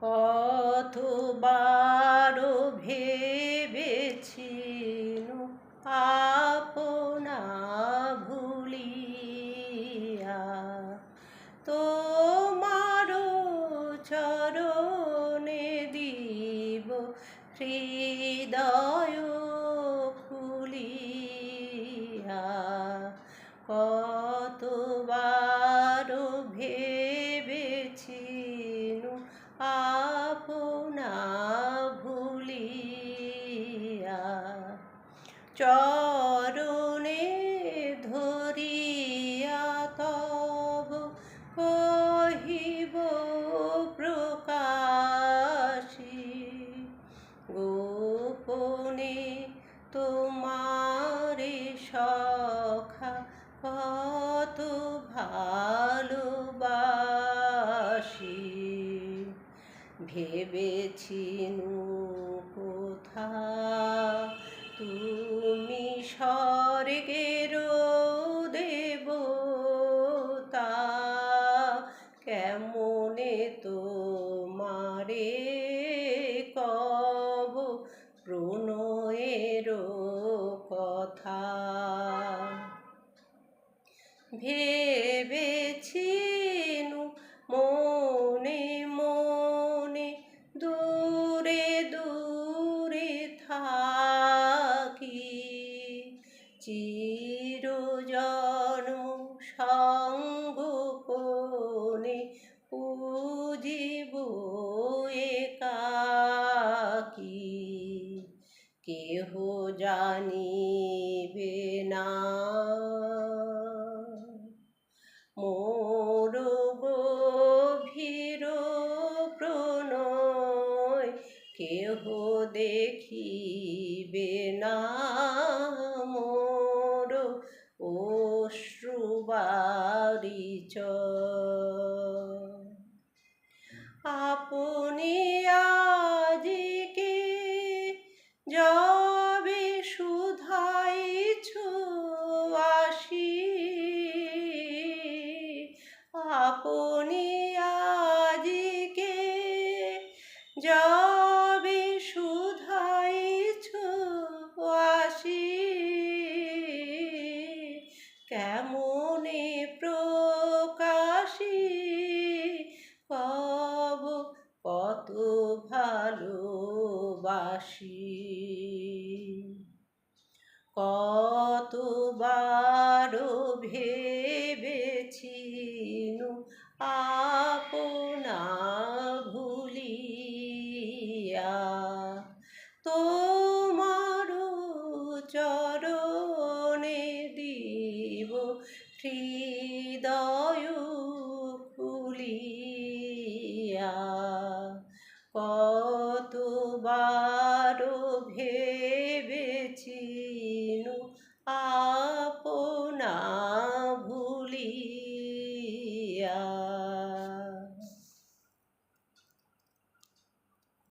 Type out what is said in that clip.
কতবার ভেবেছি আপনা ভুলিয়া? তোমার চরণে দিব হৃদয় সখা কত ভালোবাসি। ভেবেছি কোথা তুমি স্বর্গের দেবতা কেমনে তোমারে কব? প্রণয়ের কথা ভেবেছি মনে মনে দূরে দূরে থাকি। চির জন্ম সঙ্গ কোনে পুজিব একাকি কেহ জানিবে কেহ দেখিবে না মোর অশ্রুবারিচ আপনি আজিকে যবে শুধাইছ আসি আপনি আজিকে যবে কেমনে প্রকাশি? পাব কত ভালোবাসি। কতবার আপনা ভুলিয়া